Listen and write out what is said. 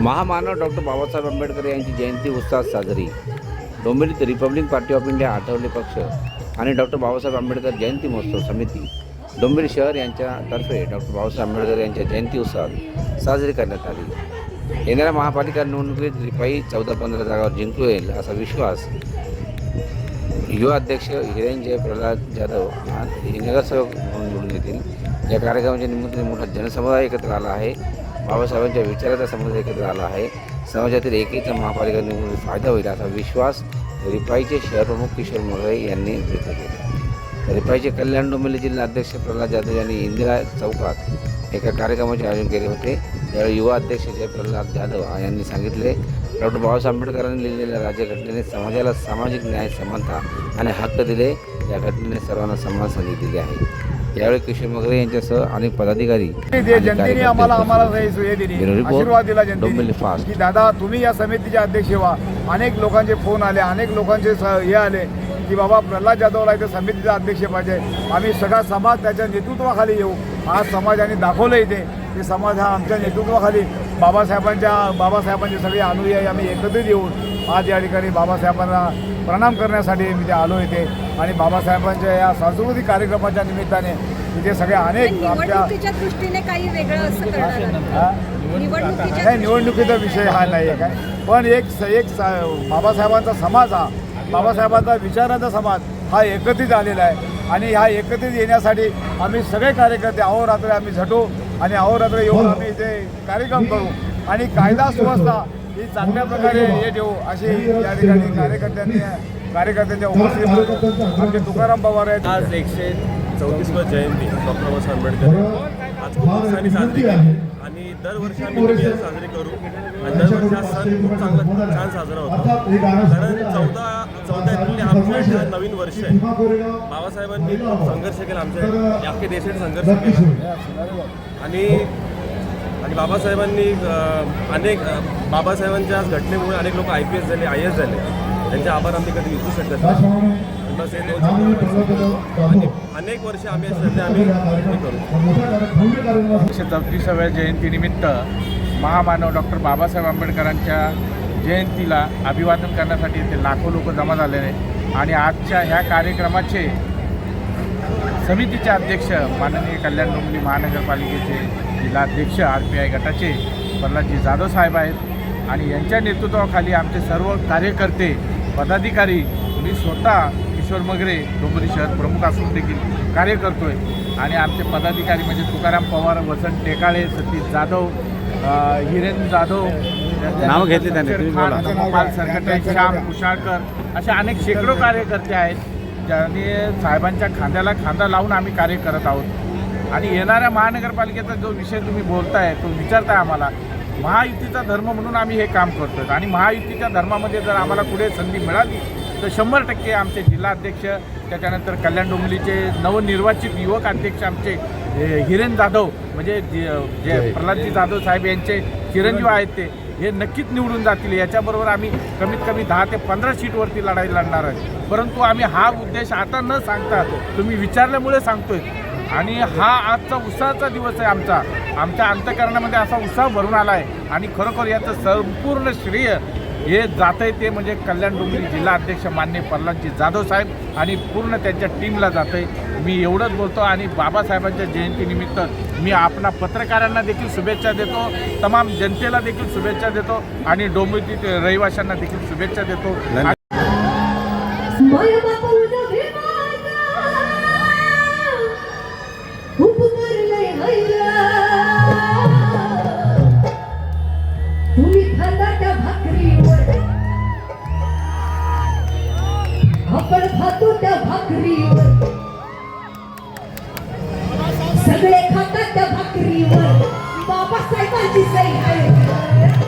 महामानव डॉक्टर बाबासाहेब आंबेडकर यांची जयंती उत्साहात साजरी. डोंबिवलीत Republic Party of India Athawale पक्ष आणि डॉक्टर बाबासाहेब आंबेडकर जयंती महोत्सव समिती. डोंबिवली शहर यांच्यातर्फे डॉक्टर बाबासाहेब आंबेडकर यांच्या जयंती उत्सवात साजरी करण्यात आली. येणाऱ्या महापालिका निवडणुकीत रिपाई चौदा पंधरा जागावर जिंकू येईल असा विश्वास युवा अध्यक्ष हिरेंजय प्रल्हाद जाधव हे नगरसेवक म्हणून निवडून येतील. या कार्यक्रमाच्या निमित्ताने मोठा जनसमुदाय एकत्र आला आहे. बाबासाहेबांच्या विचाराचा संबंध एकत्र आला आहे. समाजातील एकेचा महापालिका निवडणुकीत फायदा होईल असा विश्वास रिपाईचे शहरप्रमुख किशोर मोरे यांनी व्यक्त केला. रिपाईचे कल्याण डोंबिवली जिल्हा अध्यक्ष प्रल्हाद जाधव यांनी इंदिरा चौकात एका कार्यक्रमाचे आयोजन केले होते. त्यावेळी युवा अध्यक्ष जय प्रल्हाद जाधव यांनी सांगितले. डॉक्टर बाबासाहेब आंबेडकरांनी लिहिलेल्या राज्यघटनेने समाजाला सामाजिक न्याय समानता आणि हक्क दिले. या घटनेने सर्वांना समान संधी दिली आहे. यावेळी किशोर मोगरे यांच्यासह अनेक पदाधिकारी जनतेने आम्हाला आम्हाला दिली. जनतेने दादा तुम्ही या समितीचे अध्यक्ष व्हा. अनेक लोकांचे फोन आले अनेक लोकांचे हे आले की बाबा प्रल्हाद जाधवला इथं समितीचा अध्यक्ष पाहिजे. आम्ही सगळा समाज त्याच्या नेतृत्वाखाली येऊ. हा समाजाने दाखवलं इथे. की समाज हा आमच्या नेतृत्वाखाली. बाबासाहेबांच्या बाबासाहेबांचे सगळे अनुयायी आम्ही एकत्रित येऊन आज या ठिकाणी बाबासाहेबांना प्रणाम करण्यासाठी मी ते आलो इथे. आणि बाबासाहेबांच्या या सांस्कृतिक कार्यक्रमाच्या निमित्ताने इथे सगळे अनेक आमच्या निवडणुकीच्या दृष्टीने काही वेगळं असं? हा? नाही निवडणुकीचा विषय हा नाही आहे काय. पण एक स- एक स- बाबासाहेबांचा समाज हा बाबासाहेबांचा विचाराचा समाज हा एकत्रित आलेला आहे. आणि ह्या एकत्रित येण्यासाठी आम्ही सगळे कार्यकर्ते अहोरात्र आम्ही झटू आणि अहोरात्र येऊन आम्ही इथे कार्यक्रम करू. आणि कायदा सुव्यवस्था ही चांगल्या प्रकारे हे ठेवू अशी या ठिकाणी कार्यकर्त्यांनी कार्यकर्त्यांच्या उपस्थितीत आमचे तुकाराम पवार आहेत. आज एकशे चौतीसवं जयंती डॉक्टर बाबासाहेब आंबेडकर. आज खूप उत्साहाने साजरी केली. आणि दरवर्षी आम्ही साजरी करू. आणि दरवर्षी हा सण खूप चांगला छान साजरा होतो. कारण चौदा चौदा एप्रिल हे इथे नवीन वर्ष आहे. बाबासाहेबांनी खूप संघर्ष केला. आमच्या अख्खे देशाने संघर्ष केला. आणि आणि बाबासाहेबांनी अनेक बाबासाहेबांच्या आज घटनेमुळे अनेक लोक आय पी एस झाले आय एस झाले. त्यांचे आभार आम्ही कधी विसरू शकत नाही. बस हे अनेक वर्ष आम्ही श्रद्धे आम्ही हे करू. एकशे चौतीसाव्या जयंतीनिमित्त महामानव डॉक्टर बाबासाहेब आंबेडकरांच्या जयंतीला अभिवादन करण्यासाठी इथे लाखो लोक जमा झालेले. आणि आजच्या ह्या कार्यक्रमाचे समितीचे अध्यक्ष माननीय कल्याण डोंबिवली महानगरपालिकेचे जिल्हाध्यक्ष आर पी आय गटाचे प्रल्हादजी जाधव साहेब आहेत आणि यांच्या नेतृत्वाखाली आमचे सर्व कार्यकर्ते पदाधिकारी मी स्वतः किशोर मगरे डोंबिवली शहर प्रमुख असून देखील कार्य करतोय आणि आमचे पदाधिकारी म्हणजे तुकाराम पवार वसंत टेकाळे सतीश जाधव हिरेन जाधव नावं घेतली त्यांनी. गोपाल सरकटे श्याम कुशाळकर असे अनेक शेकडो कार्यकर्ते आहेत ज्यांनी साहेबांच्या खांद्याला खांदा लावून आम्ही कार्य करत आहोत आणि येणाऱ्या महानगरपालिकेचा जो विषय तुम्ही बोलताय तो विचारताय आम्हाला महायुतीचा धर्म म्हणून आम्ही हे काम करतोय. आणि महायुतीच्या धर्मामध्ये जर आम्हाला पुढे संधी मिळाली तर शंभर टक्के आमचे जिल्हाध्यक्ष त्याच्यानंतर कल्याण डोंबिवलीचे नवनिर्वाचित युवक अध्यक्ष आमचे हिरेन जाधव म्हणजे जे जे प्रल्हादजी जाधव साहेब यांचे चिरंजीव आहेत ते हे नक्कीच निवडून जातील. याच्याबरोबर आम्ही कमीत कमी दहा ते पंधरा सीटवरती लढाई लढणार आहे. परंतु आम्ही हा उद्देश आता न सांगता तुम्ही विचारल्यामुळे सांगतोय. आणि हा आजचा उत्साहाचा दिवस आहे आमचा. आमच्या अंतकरणामध्ये असा उत्साह भरून आला आहे आणि खरोखर याचं संपूर्ण श्रेय हे जात आहे ते म्हणजे कल्याण डोंबिवली जिल्हा अध्यक्ष मान्य प्रल्हादजी जाधव साहेब आणि पूर्ण त्यांच्या टीमला जात आहे मी एवढंच बोलतो आणि बाबासाहेबांच्या जयंतीनिमित्त मी आपणा पत्रकारांना देखील शुभेच्छा देतो तमाम जनतेला देखील शुभेच्छा देतो आणि डोंबिवली रहिवाशांना देखील शुभेच्छा देतो. सगळे खातात त्या भाकरीवर बाबासाहेबांची सही आहे